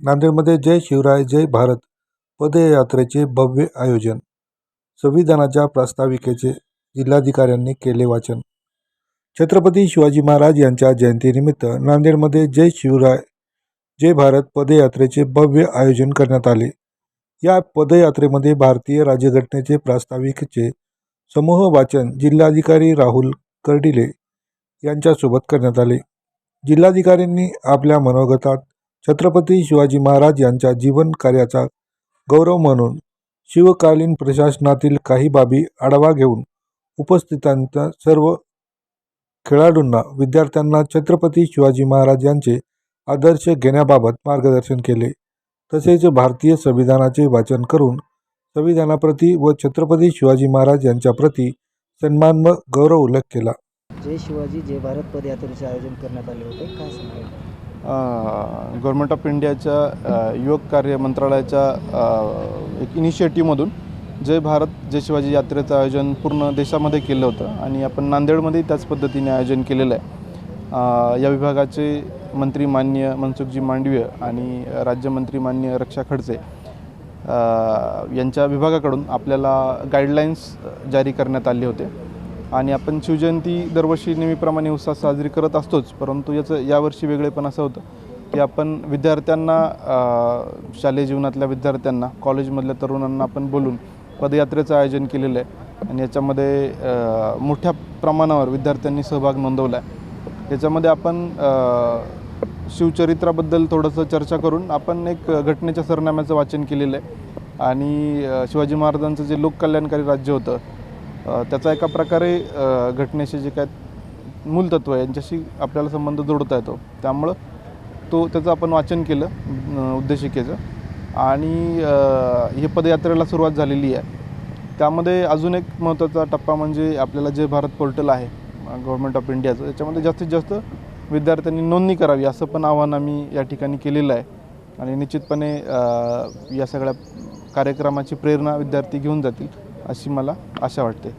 नांदेडमध्ये जय शिवराय जय भारत पदयात्रेचे भव्य आयोजन. संविधानाच्या प्रास्ताविकेचे जिल्हाधिकाऱ्यांनी केले वाचन. छत्रपती शिवाजी महाराज यांच्या जयंतीनिमित्त नांदेडमध्ये जय शिवराय जय भारत पदयात्रेचे भव्य आयोजन करण्यात आले. या पदयात्रेमध्ये भारतीय राज्यघटनेचे प्रास्ताविकेचे समूह वाचन जिल्हाधिकारी राहुल कर्डिले यांच्यासोबत करण्यात आले. जिल्हाधिकाऱ्यांनी आपल्या मनोगतात छत्रपती शिवाजी महाराज यांच्या जीवन कार्याचा गौरव म्हणून शिवकालीन प्रशासनातील काही बाबी आढावा घेऊन उपस्थितांच्या सर्व खेळाडूंना विद्यार्थ्यांना छत्रपती शिवाजी महाराज यांचे आदर्श घेण्याबाबत मार्गदर्शन केले. तसेच भारतीय संविधानाचे वाचन करून संविधानाप्रती व छत्रपती शिवाजी महाराज यांच्याप्रती सन्मान व गौरव उल्लेख केला. जय शिवाजी जय भारत पदयात्रेचे आयोजन करण्यात आले होते. काय सांगाल? गव्हर्मेंट ऑफ इंडियाच्या युवक कार्य मंत्रालयाच्या एक इनिशिएटिव्हमधून जय भारत जय शिवाजी यात्रेचं आयोजन पूर्ण देशामध्ये केलं होतं आणि आपण नांदेडमध्ये त्याच पद्धतीने आयोजन केलेलं आहे. या विभागाचे मंत्री मान्य मनसुखजी मांडवीय आणि राज्यमंत्री मान्य रक्षा खडसे यांच्या विभागाकडून आपल्याला गाईडलाईन्स जारी करण्यात आले होते. आणि आपण शिवजयंती दरवर्षी नेहमीप्रमाणे उत्साह साजरी करत असतोच परंतु याचं यावर्षी वेगळेपण असं होतं की आपण विद्यार्थ्यांना शालेय जीवनातल्या विद्यार्थ्यांना कॉलेजमधल्या तरुणांना आपण बोलून पदयात्रेचं आयोजन केलेलं आहे आणि याच्यामध्ये मोठ्या प्रमाणावर विद्यार्थ्यांनी सहभाग नोंदवला आहे. याच्यामध्ये आपण शिवचरित्राबद्दल थोडंसं चर्चा करून आपण एक घटनेच्या सरनाम्याचं वाचन केलेलं आहे. आणि शिवाजी महाराजांचं जे लोककल्याणकारी राज्य होतं त्याचा एका प्रकारे घटनेशी जे काय मूलतत्व आहे यांच्याशी आपल्याला संबंध जोडता येतो. त्यामुळं तो त्याचं आपण वाचन केलं उद्देशिकेचं. आणि हे पदयात्रेला सुरुवात झालेली आहे. त्यामध्ये अजून एक महत्त्वाचा टप्पा म्हणजे आपल्याला जे भारत पोर्टल आहे गव्हर्मेंट ऑफ इंडियाचं त्याच्यामध्ये जास्तीत जास्त विद्यार्थ्यांनी नोंदणी करावी असं पण आव्हान आम्ही या ठिकाणी केलेलं आहे. आणि निश्चितपणे या सगळ्या कार्यक्रमाची प्रेरणा विद्यार्थी घेऊन जातील. अशी मला आशा वाटते.